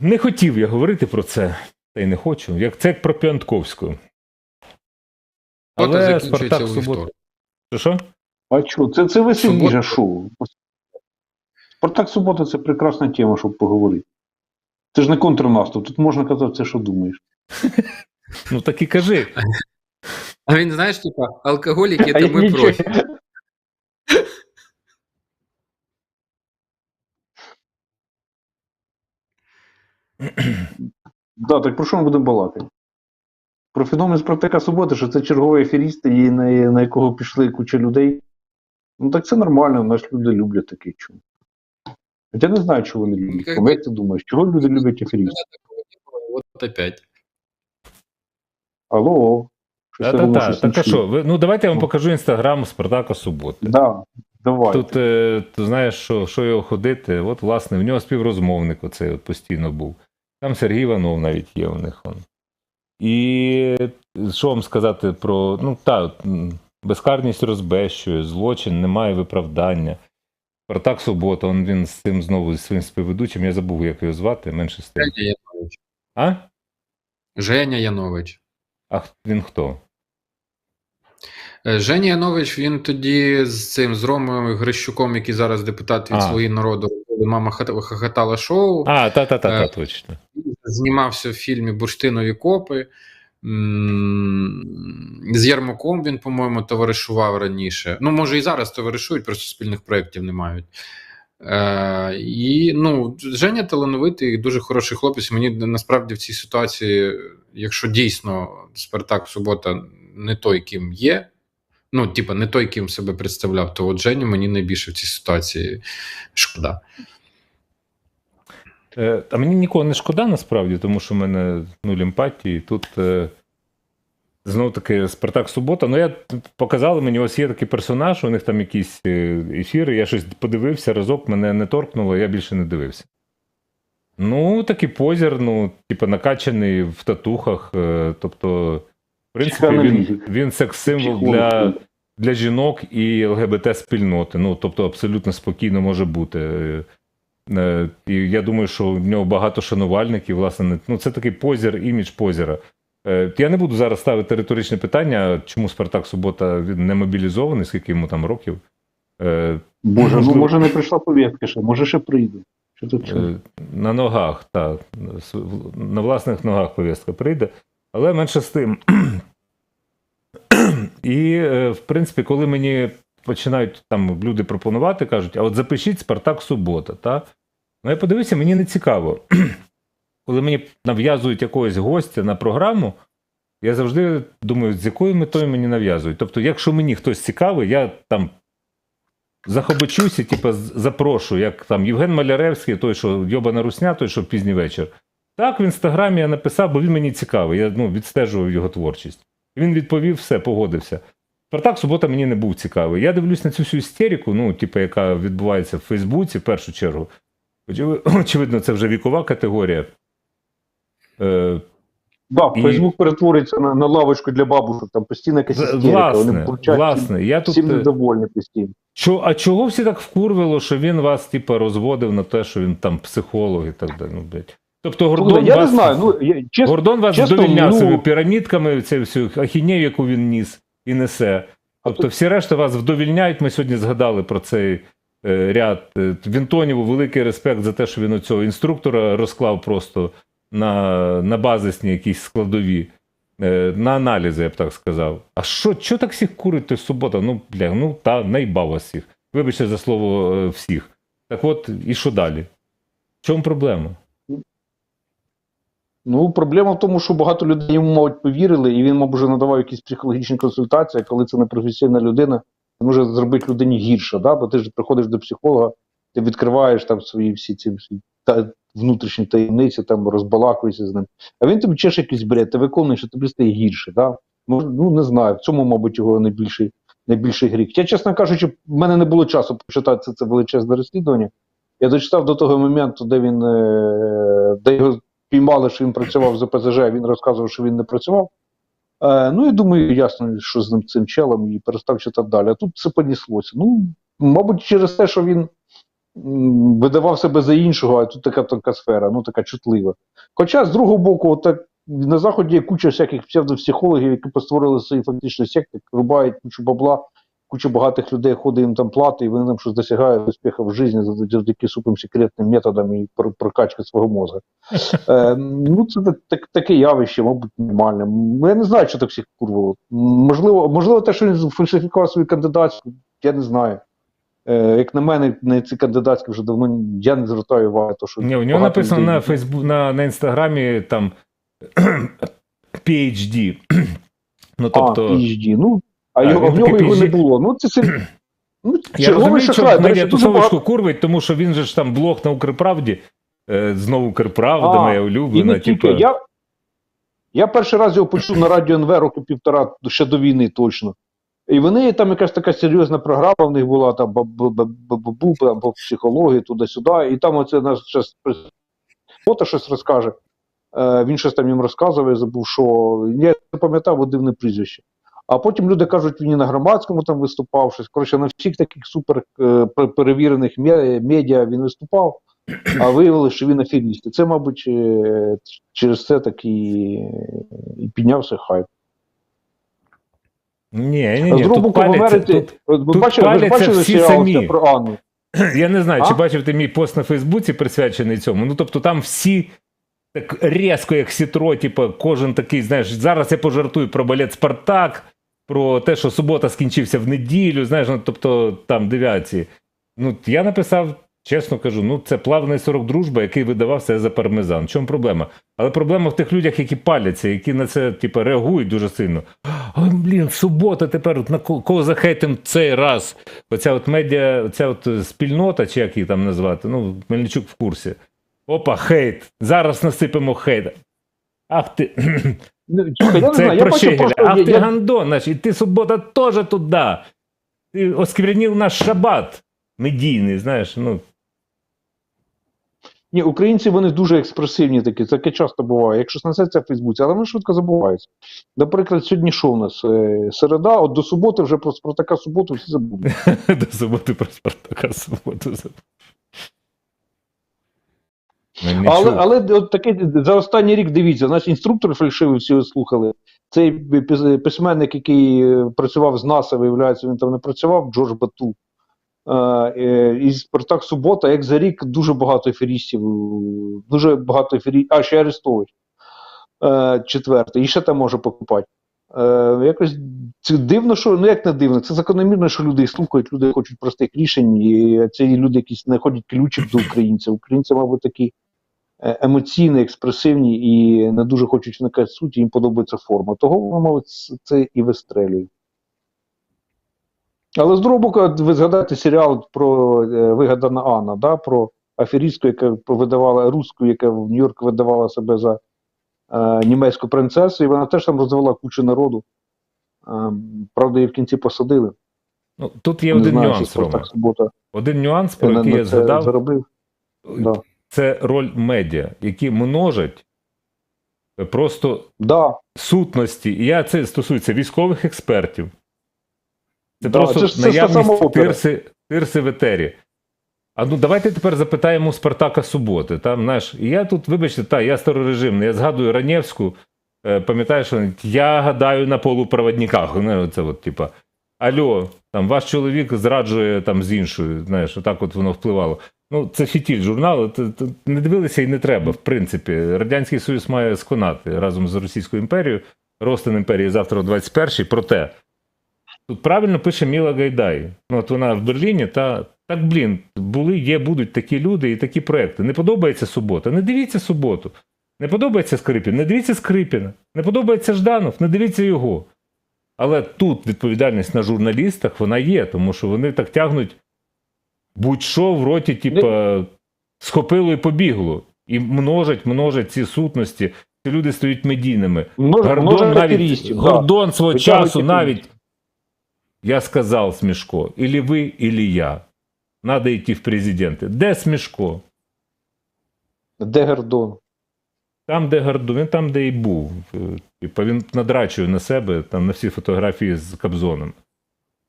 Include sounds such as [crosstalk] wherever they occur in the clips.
Не хотів я говорити про це, та й не хочу. Як це як про Піантковську. Але Спартак у субота. Що що? А що, це, це веселіше шоу. Спартак субота це прекрасна тема, щоб поговорити. Це ж не контрнаступ, тут можна казати все, що думаєш. Ну так і кажи. А він, знаєш, типа, алкоголіки, то ми нічого- [clears throat] Да, так про що ми будемо балакати? Про феномен Спартака суботи, що це черговий аферіст, і на, на якого пішли куча людей. Ну так це нормально, нас люди люблять таке чому. Хоча не знаю, чого вони люблять. Як Як, ти думаєш, чого люди люблять аферістів? От опять. Алло. Щось Та-та-та. Так а що? Ви, ну давайте я вам покажу інстаграм Спартака суботи. Да, давай. Тут е, ти знаєш, що, що його ходити. От, власне, в нього співрозмовник оцей от постійно був. Там Сергій Іванов навіть є у них. Он. І що вам сказати про. Ну, та, безкарність розбещує, злочин, немає виправдання. Спартак Субота, он, він з цим знову зі своїм співведучим, я забув, як його звати, менше з тим. Женя Янович. А? Женя Янович. А він хто? Е, Женя Янович, він тоді з цим з Ромою Грищуком, який зараз депутат від А. «Слуги народу, мама хохотала шоу. А, та-та-та, Е, точно. Знімався в фільмі Бурштинові копи. З Ярмаком він, по-моєму, товаришував раніше. Ну, може, і зараз товаришують, просто спільних проєктів не мають. Е, і ну, Женя талановитий, дуже хороший хлопець. Мені насправді в цій ситуації, якщо дійсно Спартак субота не той, ким є, ну, типа, не той, ким себе представляв, то от Женю мені найбільше в цій ситуації шкода. Е, а мені нікого не шкода насправді, тому що в мене нуль емпатії. Тут е, знов таки Спартак Субота. Ну, я показали мені, ось є такий персонаж, у них там якісь е, ефіри. Я щось подивився, разок мене не торкнуло, я більше не дивився. Ну, такий позір, ну, типу, накачаний в татухах. Тобто, в принципі, він, він секс-символ для, для жінок і ЛГБТ-спільноти. Ну, тобто, абсолютно спокійно може бути. Е, І я думаю, що в нього багато шанувальників, власне, ну це такий позір, імідж позіра. Е, Я не буду зараз ставити риторичне питання, чому Спартак Субота не мобілізований, скільки йому там років. Е, Боже, ну може не прийшла повістка ще, може ще прийде. Що тут На ногах, так, на власних ногах повістка прийде. Але менше з тим. [clears throat] І, в принципі, коли мені починають там люди пропонувати, кажуть, а от запишіть Спартак Субота, та? Ну, я подивився, мені не цікаво. [clears throat] Коли мені нав'язують якогось гостя на програму, я завжди думаю, з якою метою мені нав'язують. Тобто, якщо мені хтось цікавий, я там захобочуся, типу, запрошую, як там Євген Маляревський, той, що Йобана Русня, той, що пізній вечір. Так, в інстаграмі я написав, бо він мені цікавий. Я ну, відстежував його творчість. Він відповів, все, погодився. Спартак субота мені не був цікавий. Я дивлюсь на цю всю істерику, ну, типу, яка відбувається в Фейсбуці, в першу чергу. [clears throat] Очевидно, це вже вікова категорія. Е, Да, і- Фейсбук перетвориться на, на лавочку для бабушок, там постійно якась істерика, вони власне, власне, я тут. всім е, недовольні постійно. Чо, а чого всі так вкурвило, що він вас, типу, розводив на те, що він там психолог і так далі. Ну, блядь. Тобто Гордон я вас, не знаю, ну я, чесно, Гордон вас чесно, довільняв ну- пірамідками, це всю ахінею, яку він ніс і несе. Тобто всі решта вас вдовільняють. Ми сьогодні згадали про цей е, ряд. Е, Вінтоніву великий респект за те, що він оцього інструктора розклав просто на, на базисні якісь складові. Е, На аналізи, я б так сказав. А що, що так всіх курить той субота? Ну, бля, ну та вас всіх. Вибачте за слово всіх. Так от, і що далі? В чому проблема? Ну, проблема в тому, що багато людей йому, мабуть, повірили, і він, мабуть, вже надавав якісь психологічні консультації, коли це не професійна людина, це може зробити людині гірше, да? бо ти ж приходиш до психолога, ти відкриваєш там свої всі ці та, внутрішні таємниці, там розбалакуєшся з ним. А він тобі чеше якийсь бред, ти виконуєш, тобі стає гірше. Да? Ну, ну не знаю, в цьому, мабуть, його найбільший, найбільший гріх. Я, чесно кажучи, в мене не було часу почитати це, це величезне розслідування. Я дочитав до того моменту, де він е, де його піймали, що він працював за ПЗЖ, він розказував, що він не працював. Е, ну і думаю, ясно, що з ним цим челом, і перестав читати далі. А тут це поніслося. Ну, мабуть, через те, що він видавав себе за іншого, а тут така тонка сфера, ну така чутлива. Хоча, з другого боку, от так, на Заході є куча всяких псевдопсихологів, які постворили свої фактично секти, рубають кучу бабла, куча багатих людей ходить їм там плати, і вони там щось досягають успіху в житті завдяки суперсекретним методам і прокачки свого мозга. Е, ну, це так, так, таке явище, мабуть, нормальне. Я не знаю, що так всіх курвало. Можливо, можливо, те, що він фальсифікував свою кандидатську, я не знаю. Е, як на мене, на ці кандидатські вже давно я не звертаю увагу. То, що Ні, у нього написано людей- на Фейсбук, на, на інстаграмі там [clears throat] PhD. [clears throat] Ну, тобто, а, PhD. Ну, а його, в нього його не було. Ну, це сим... [clears throat] ну, я розумію, що шахрай. До речі, медіа дуже багато- курвить, тому що він же ж там блог на Укрправді, е, знову Укрправда, А, моя улюблена. Типу, Я, я перший раз його почув на радіо НВ роки півтора, ще до війни точно. І вони там якась така серйозна програма в них була, там бабу або психології, туди-сюди. І там оце наш фото щось розкаже. Е, він щось там їм розказував, я забув, що я не пам'ятав дивне прізвище. А потім люди кажуть, він і на громадському там виступав, щось. Коротше, на всіх таких супер е, перевірених медіа він виступав, а виявилося, що він аферіст. І це, мабуть, е, через це так і, і піднявся хайп. Ні, ні, ні, тут боку, паляться, тут, ви тут бачили, ви всі самі. про Анну? я не знаю, А? чи бачив ти мій пост на Фейсбуці, присвячений цьому. Ну, тобто там всі так різко, як сітро, типу, кожен такий, знаєш, зараз я пожартую про балет Спартак, про те, що субота скінчився в неділю, знаєш, ну, тобто там дев'яті. Ну, я написав, чесно кажу, ну це плавний сорок дружба, який видавався за пармезан. В чому проблема? Але проблема в тих людях, які паляться, які на це типу, реагують дуже сильно. Ой, блін, субота тепер на ко- кого захейтим цей раз. Оця от медіа, оця от спільнота, чи як її там назвати, ну, Мельничук в курсі. Опа, хейт. Зараз насипемо хейт. Ах ти. Ну, Я не знаю, я про бачу просто. Я- ти я- гандон, наш, і ти субота теж туди. Ти осквернив наш шабат медійний, знаєш, ну. Ні, українці вони дуже експресивні такі, таке часто буває. Якщо снесеться в Фейсбуці, але вони швидко забуваються. Наприклад, сьогодні що у нас? Е, Середа, от до суботи вже про Спартака суботу всі забудуть. [laughs] До суботи про Спартака суботу. Мельничук. Але, але от таке за останній рік дивіться, наш інструктор фальшивий всі слухали. Цей письменник, який е, працював з НАСА, виявляється, він там не працював, Джордж Бату. Е, е, І Спартак Субота, як за рік, дуже багато еферістів, е, дуже багато еферістів, а ще Арестович. Четвертий, і ще там може покупати. Якось це дивно, що ну як не дивно, це закономірно, що люди слухають, люди хочуть простих рішень, і це люди якісь знаходять ключик до українця. Українці, мабуть, такі емоційні, експресивні і не дуже хочуть вникати в суть, їм подобається форма. Того, воно, це і вистрелює. Але з другого боку, ви згадаєте серіал про е, вигадана Анна, да, про аферістку, яка видавала русську, яка в Нью-Йорк видавала себе за е, німецьку принцесу, і вона теж там розвела кучу народу. Е, правда, її в кінці посадили. Ну, тут є Не один знаю, нюанс, Рома. Один нюанс, про який я згадав, заробив. Да. Це роль медіа, які множать просто Да. сутності. І я це стосується військових експертів. Це Да, просто це ж- це наявність тирси, тирси в етері. А ну давайте тепер запитаємо у Спартака Суботи. Там, знаєш, і я тут, вибачте, та, я старорежимний, я згадую Ранєвську, е, пам'ятаєш, я гадаю на полупроводниках. Ну, це от, типа, Альо, там ваш чоловік зраджує там з іншою, знаєш, отак от воно впливало. Ну, це фітіль журналу, не дивилися і не треба, в принципі. Радянський Союз має сконати разом з Російською імперією, Ростин імперії завтра о 21-й. Проте, тут правильно пише Міла Гайдай. Ну, от вона в Берліні, та так, блін, були, є, будуть такі люди і такі проекти. Не подобається субота, не дивіться суботу. Не подобається Скрипін, не дивіться Скрипіна. Не подобається Жданов, не дивіться його. Але тут відповідальність на журналістах вона є, тому що вони так тягнуть будь-що в роті, типа, схопило і побігло. І множать, множать ці сутності. Ці люди стають медійними. Множе, Гордон навіть, да. Гордон свого Витягують часу навіть. Я сказав Смішко, ілі ви, ілі я. Надо йти в президенти. Де Смішко? Де Гордон? Там, де Гордон, він там, де і був. Типа він надрачує на себе там на всі фотографії з Кобзоном.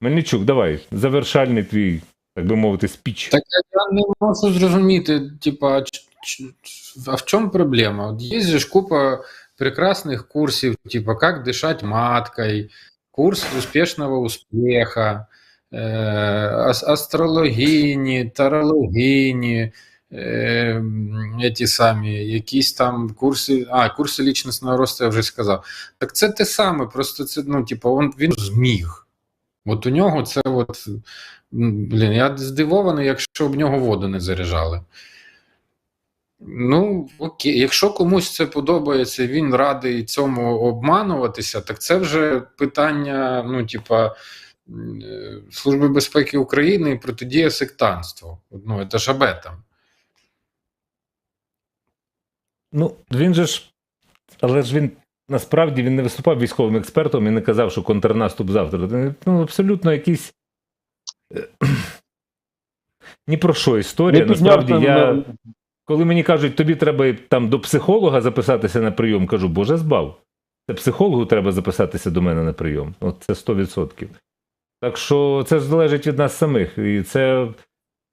Мельничук, давай, завершальний твій так би мовити, спіч. Так я не можу зрозуміти, типа, а в чому проблема? От є ж купа прекрасних курсів, типа, как дышать маткой, курс успешного успеха, э, ас- астрологині, тарологині, е, ті самі, якісь там курси, а, курси лічностного росту я вже сказав. Так це те саме, просто це, ну, типа, он, він зміг. От у нього це от. Блін, я здивований, якщо б нього воду не заряджали. Ну, окей, якщо комусь це подобається, він радий цьому обмануватися, так це вже питання, ну, типа, е, Служби безпеки України і протидія сектантству. Ну, це ж об. Ну, він же ж. Але ж він насправді він не виступав військовим експертом і не казав, що контрнаступ завтра. Ну, абсолютно якийсь. е, [clears throat] Ні про що історія. Насправді я. е, Коли мені кажуть, тобі треба там до психолога записатися на прийом, кажу, боже збав. Це психологу треба записатися до мене на прийом. От це 100%. Так що це ж залежить від нас самих. І це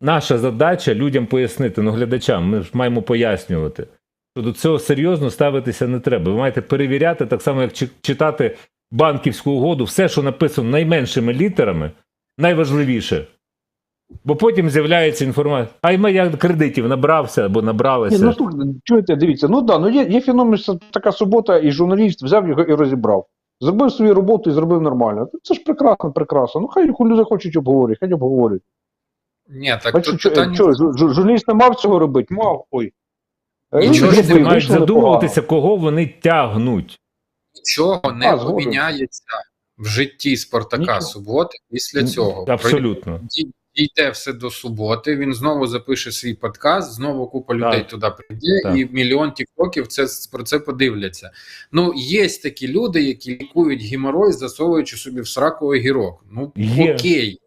наша задача людям пояснити, ну глядачам, ми ж маємо пояснювати. Що до цього серйозно ставитися не треба. Ви маєте перевіряти, так само, як читати банківську угоду, все, що написано найменшими літерами, найважливіше. Бо потім з'являється інформація. А й ми я кредитів набрався або Ні, ну слухайте, чуєте, дивіться, ну да, ну є, є феномен, що така субота, і журналіст взяв його і розібрав. Зробив свою роботу і зробив нормально. Це ж прекрасно, прекрасно. Ну хай люди хочуть обговорюють, хай обговорюють. Ні, так Бачите, тут що, питання. що, жу- жу- журналіст не мав цього робити? Мав. Ой. Е, Нічого ж вийшло мають задумуватися, кого вони тягнуть. Нічого не А, поміняється в житті Спартака Нічого. суботи після цього. Абсолютно. Дійде все до суботи, він знову запише свій подкаст, знову купа людей Так. туди прийде, Так. і мільйон тіктоків це, про це подивляться. Ну, є такі люди, які лікують геморой, засовуючи собі в сраку огірок. Ну, Є. окей.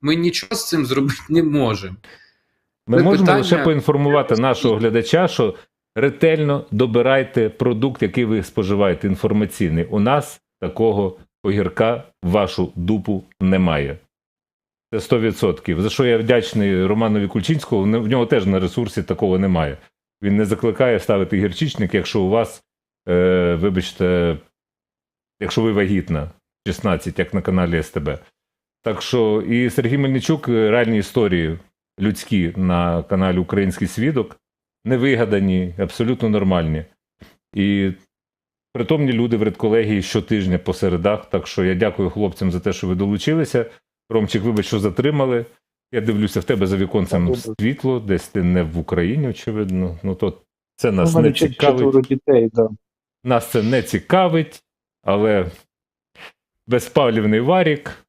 Ми нічого з цим зробити не можемо. Ми Це можемо питання- лише поінформувати нашого глядача, що ретельно добирайте продукт, який ви споживаєте, інформаційний. У нас такого огірка в вашу дупу немає. Це 100%. За що я вдячний Романові Кульчинському, в нього теж на ресурсі такого немає. Він не закликає ставити гірчичник, якщо у вас, е, вибачте, якщо ви вагітна, 16, як на каналі СТБ. Так що і Сергій Мельничук е, реальні історії людські на каналі Український Свідок, невигадані, абсолютно нормальні. І притомні люди в редколегії щотижня по середах. Так що я дякую хлопцям за те, що ви долучилися. Ромчик, вибач, що затримали. Я дивлюся в тебе за віконцем світло, десь ти не в Україні, очевидно. Ну то це нас не цікавить. дітей, да. Нас це не цікавить, але безпалівний варік,